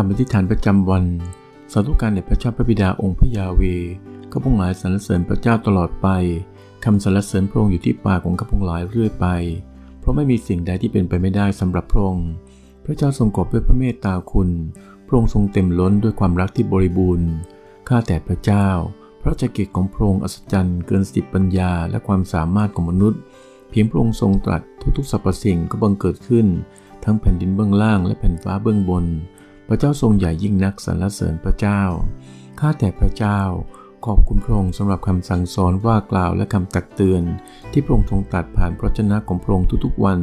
คำอธิษฐานประจำวันสาธุการแด่พระเจ้าพระบิดาองค์พระยาเวข้าพงหลายสรรเสริญพระเจ้าตลอดไปคำสรรเสริญพระองค์อยู่ที่ปากของข้าพงหลายเรื่อยไป เพราะไม่มีสิ่งใดที่เป็นไปไม่ได้สำหรับพระองค์พระเจ้าทรงกอบด้วยพระเมตตาคุณ พระองค์ทรงเต็มล้นด้วยความรักที่บริบูรณ์ข้าแต่พระเจ้า พระเจกิจของพระองค์อัศจรรย์เกินสติปัญญาและความสามารถของมนุษย์ เพียงพระองค์ทรงตรัสทุกๆสรรพสิ่งก็บังเกิดขึ้น ทั้งแผ่นดินเบื้องล่างและแผ่นฟ้าเบื้องบน พระเจ้าทรงใหญ่ยิ่งนักสรรเสริญพระเจ้า ข้าแต่พระเจ้า ขอบคุณพระองค์สำหรับคำสั่งสอนว่ากล่าวและคำตักเตือน ที่พระองค์ทรงตรัสผ่านพระชนะของพระองค์ทุกๆวัน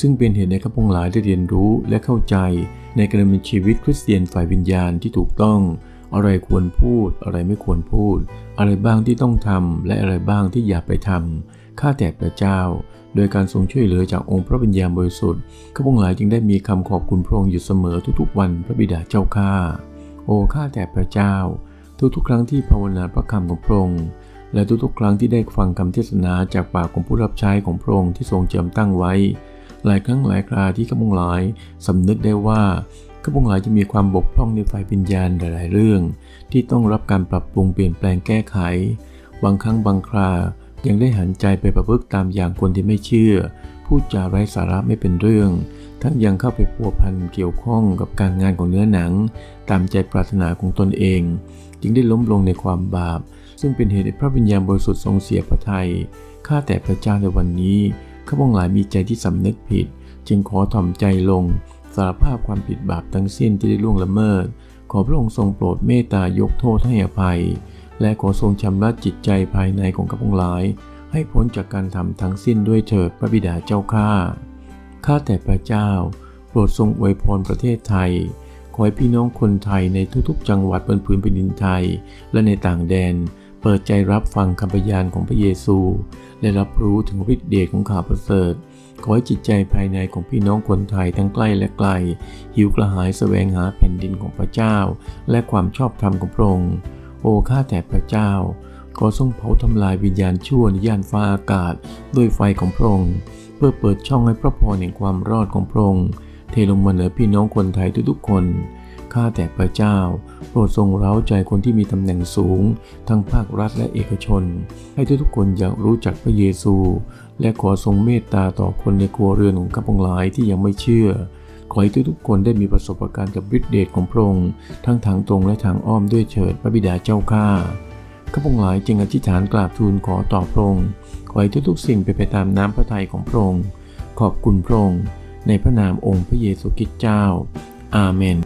ซึ่งเป็นเหตุให้ข้าพงหลายได้เรียนรู้และเข้าใจ ในการดำเนินชีวิตคริสเตียนฝ่ายวิญญาณที่ถูกต้อง อะไรควรพูด อะไรไม่ควรพูด อะไรบ้างที่ต้องทำและอะไรบ้างที่อย่าไปทำ ข้าแต่พระเจ้า โดยการทรงช่วยเหลือจากองค์พระวิญญาณบริสุทธิ์ข้าพงหลายจึงได้มีคำขอบคุณพระองค์อยู่เสมอทุกๆ วันพระบิดาเจ้าข้าโอ้ข้าแต่พระเจ้า ทุกๆ ครั้งที่ภาวนาพระคำของพระองค์และทุกๆ ครั้งที่ได้ฟังคำเทศนาจากปากของผู้รับใช้ของพระองค์ที่ทรงเจิมตั้งไว้ หลายครั้งหลายคราที่ข้าพงหลายสำนึกได้ว่าข้าพงหลายจะมีความบกพร่องในฝ่ายวิญญาณหลายๆเรื่อง ที่ต้องรับการปรับปรุงเปลี่ยนแปลงแก้ไข บางครั้งบางครา ยังได้หันใจไปประพฤติตามอย่างคนที่ไม่เชื่อ พูดจาไร้สาระไม่เป็นเรื่อง ทั้งยังเข้าไปพัวพันเกี่ยวข้องกับการงานของเนื้อหนัง ตามใจปรารถนาของตนเอง จึงได้ล้มลงในความบาป ซึ่งเป็นเหตุให้พระวิญญาณบริสุทธิ์ทรงเสียพระทัยข้าแต่พระเจ้าในวันนี้ ข้าพงหลายมีใจที่สำนึกผิด จึงขอถ่อมใจลงสารภาพความผิดบาปทั้งสิ้นที่ได้ล่วงละเมิด ขอพระองค์ทรงโปรดเมตตายกโทษให้อภัย และขอทรงชำระจิตใจภายในของข้าพงหลาย ให้พ้นจากการทำทั้งสิ้นด้วยเถิดพระบิดาเจ้าข้า ข้าแต่พระเจ้า โปรดทรงอวยพรประเทศไทย ขอให้พี่น้องคนไทยในทุกๆ จังหวัดบนพื้นแผ่นดินไทย และในต่างแดน เปิดใจรับฟังคำพยานของพระเยซูและรับรู้ถึงฤทธิเดชของข่าวประเสริฐขอให้จิตใจภายในของพี่น้องคนไทยทั้งใกล้และไกล หิวกระหายแสวงหาแผ่นดินของพระเจ้า และความชอบธรรมของพระองค์ โอ้ข้าแต่พระเจ้า ขอทรงเผาทำลายวิญญาณชั่วในย่านฟ้าอากาศด้วยไฟของพระองค์ เพื่อเปิดช่องให้พระพรแห่งความรอดของพระองค์เทลงมาเหนือพี่น้องคนไทยทุกๆคน ข้าแต่พระเจ้า โปรดทรงเร้าใจคนที่มีตำแหน่งสูง ทั้งภาครัฐและเอกชน ให้ทุกๆคนอยากรู้จักพระเยซู และขอทรงเมตตาต่อคนในครัวเรือนของข้าพงหลายที่ยังไม่เชื่อ ขอให้ทุกๆคนได้มีประสบการณ์กับฤทธิเดชของพระองค์ทั้งทางตรงและทางอ้อมด้วยเฉิดพระบิดาเจ้าข้าข้าพงหลายจึงอธิษฐานกราบทูลขอต่อพระองค์ขอให้ทุกๆสิ่งไปไปตามน้ำพระทัยของพระองค์ขอบคุณพระองค์ในพระนามองค์พระเยซูคริสต์เจ้า อาเมน